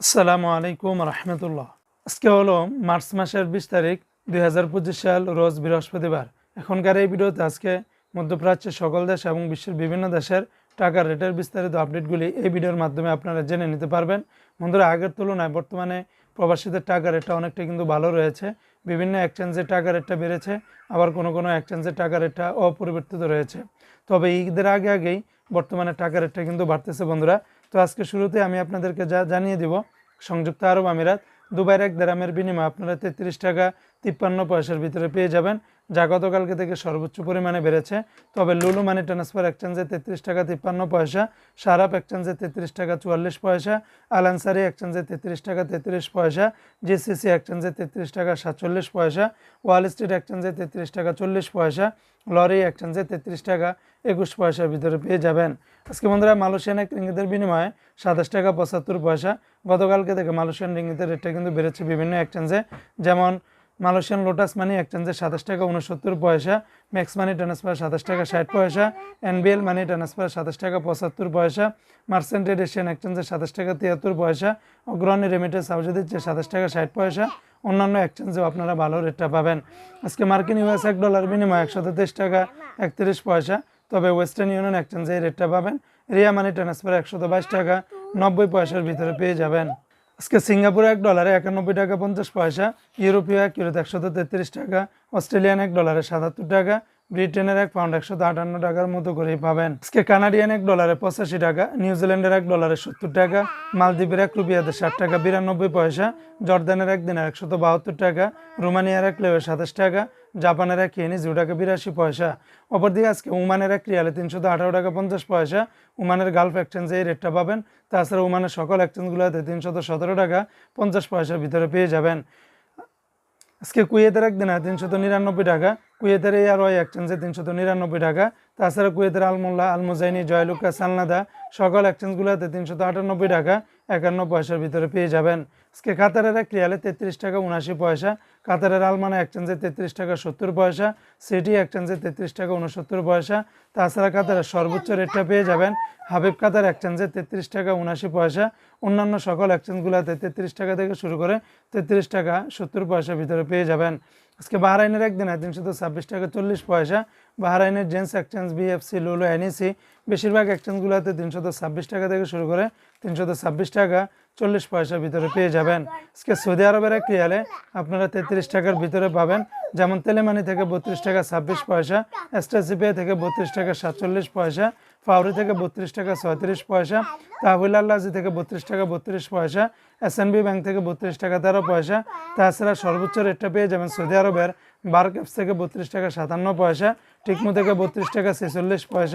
আসসালামু আলাইকুম রহমতুল্লাহ। আজকে হলো মার্চ মাসের বিশ তারিখ, দুই হাজার পঁচিশ সাল, রোজ বৃহস্পতিবার। এখনকার এই ভিডিওতে আজকে মধ্যপ্রাচ্যের সকল দেশ এবং বিশ্বের বিভিন্ন দেশের টাকার রেটের বিস্তারিত আপডেটগুলি এই ভিডিওর মাধ্যমে আপনারা জেনে নিতে পারবেন। বন্ধুরা, আগের তুলনায় বর্তমানে প্রবাসীদের টাকা রেটটা অনেকটা কিন্তু ভালো রয়েছে। বিভিন্ন এক্সচেঞ্জের টাকা রেটটা বেড়েছে, আবার কোনো কোনো এক্সচেঞ্জের টাকা রেটটা অপরিবর্তিত রয়েছে। তবে ঈদের আগে আগেই বর্তমানে টাকা রেটটা কিন্তু বাড়তেছে বন্ধুরা। তো আজকে শুরুতে আমি আপনাদেরকে যা জানিয়ে দিব, সংযুক্ত আরব আমিরাত, দুবাইয়ের এক দেরামের বিনিময়ে আপনারা তেত্রিশ টাকা তিপ্পান্ন পয়সার ভিতরে পেয়ে যাবেন। যা গতকালকে থেকে সর্বোচ্চ পরিমাণে বেড়েছে। তবে লুলু মানি ট্রান্সফার এক্সচেঞ্জে তেত্রিশ টাকা তিপ্পান্ন পয়সা, সারাপ এক্সচেঞ্জে তেত্রিশ টাকা চুয়াল্লিশ পয়সা, আলানসারি এক্সচেঞ্জে তেত্রিশ টাকা তেত্রিশ পয়সা, জিসিসি এক্সচেঞ্জে তেত্রিশ টাকা সাতচল্লিশ পয়সা, ওয়াল স্ট্রিট এক্সচেঞ্জে তেত্রিশ টাকা চল্লিশ পয়সা, লরি এক্সচেঞ্জে তেত্রিশ টাকা একুশ পয়সার ভিতরে পেয়ে যাবেন। আজকে বন্ধুরা, মালয়েশিয়ান এক রিঙ্গিতের বিনিময়ে সাতাশ টাকা পঁচাত্তর পয়সা। গতকালকে থেকে মালয়েশিয়ান রিঙ্গিতের রেটটা কিন্তু বেড়েছে বিভিন্ন এক্সচেঞ্জে, যেমন মালয়েশিয়ান লোটাস মানি এক্সচেঞ্জে সাতাশ টাকা উনসত্তর পয়সা ম্যাক্স মানি ট্রান্সফার সাতাশ টাকা ষাট পয়সা এনবিএল মানি ট্রান্সফার সাতাশ টাকা পঁচাত্তর পয়সা মার্সেন্টেড এশিয়ান এক্সচেঞ্জে সাতাশ টাকা তিয়াত্তর পয়সা অগ্রণী রেমিটেন্স হাউসে দিচ্ছে সাতাশ টাকা ষাট পয়সা, অন্যান্য এক্সচেঞ্জেও আপনারা ভালো রেটটা পাবেন। আজকে মার্কিন ইউএস এক ডলার বিনিময় একশো তেইশ টাকা একত্রিশ পয়সা, তবে ওয়েস্টার্ন ইউনিয়ন এক্সচেঞ্জে এই রেটটা পাবেন। রিয়া মানি ট্রান্সফার একশত বাইশ টাকা, নব্বই পয়সার ভিতরে পেয়ে যাবেন। আজকে সিঙ্গাপুরে এক ডলারে একানব্বই টাকা পঞ্চাশ পয়সা, ইউরোপীয় এক ইউরোতে একশত তেত্রিশ টাকা, অস্ট্রেলিয়ান এক ডলারে সাতাত্তর টাকা ব্রিটেনের এক পাউন্ড একশো আটান্ন টাকার মতো করেই পাবেন। আজকে কানাডিয়ান এক ডলারে পঁচাশি টাকা, নিউজিল্যান্ডের এক ডলারে সত্তর টাকা, মালদ্বীপের এক রুপিয়াতে ষাট টাকা, বিরানব্বই পয়সা, জর্দানের এক দিনের একশত বাহাত্তর টাকা, রোমানিয়ার এক লেবে সাতাশ টাকা, জাপানের এক ইয়েনি জিরো টাকা বিরাশি পয়সা। অপরদিকে আজকে ওমানের এক রিয়ালে তিনশত আঠারো টাকা পঞ্চাশ পয়সা, ওমানের গালফ এক্সচেঞ্জে এই রেটটা পাবেন। তাছাড়া ওমানের সকল এক্সচেঞ্জগুলোতে তিনশত সতেরো টাকা পঞ্চাশ পয়সার ভিতরে পেয়ে যাবেন। আজকে কুয়েতের একদিন, হয়, তিনশত নিরানব্বই টাকা। কুয়েতের এই আর ওয়াই এক্সচেঞ্জে তিনশত নিরানব্বই টাকা। তাছাড়া কুয়েতের আলমোল্লা, আলমোজাইনি, জয়লুকা, সালনাদা, সকল এক্সচেঞ্জগুলোতে তিনশত আটানব্বই টাকা। একান্ন পয়সার ভিতরে পেয়ে যাবেন। আজকে কাতারের এক রিয়ালে তেত্রিশ টাকা উনাশি পয়সা, কাতারের আলমানা এক্সচেঞ্জে তেত্রিশ টাকা সত্তর পয়সা, সিটি এক্সচেঞ্জে তেত্রিশ টাকা উনসত্তর পয়সা। তাছাড়া কাতারের সর্বোচ্চ রেটটা পেয়ে যাবেন হাবিব কাতার এক্সচেঞ্জে তেত্রিশ টাকা উনাশি পয়সা, অন্যান্য সকল এক্সচেঞ্জগুলোতে তেত্রিশ টাকা থেকে শুরু করে তেত্রিশ টাকা সত্তর পয়সার ভিতরে পেয়ে যাবেন। আজকে বাহরাইনের একদিন হয় তিনশত ছাব্বিশ টাকা চল্লিশ পয়সা। বাহরাইনের gents exchange BFC Lulu NEC বেশিরভাগ এক্সচেঞ্জগুলোতে তিনশত ছাব্বিশ টাকা থেকে শুরু করে তিনশত ছাব্বিশ টাকা চল্লিশ পয়সার ভিতরে পেয়ে যাবেন। আজকে সৌদি আরবের এক রিয়ালে আপনারা তেত্রিশ টাকার ভিতরে পাবেন। যেমন তেলেমানি থেকে বত্রিশ টাকা ছাব্বিশ পয়সা এসটাসিপে থেকে বত্রিশ টাকা সাতচল্লিশ পয়সা ফাউরি থেকে বত্রিশ টাকা ছয়ত্রিশ পয়সা, তাহবিল আল্লাজি থেকে বত্রিশ টাকা বত্রিশ পয়সা এসএনবি ব্যাংক থেকে বত্রিশ টাকা তেরো পয়সা, তাছাড়া সর্বোচ্চ রেটটা পেয়ে যাবেন সৌদি আরবের বার ক্যাপস থেকে বত্রিশ টাকা সাতান্ন পয়সা, টিকমু থেকে বত্রিশ টাকা ছেচল্লিশ পয়সা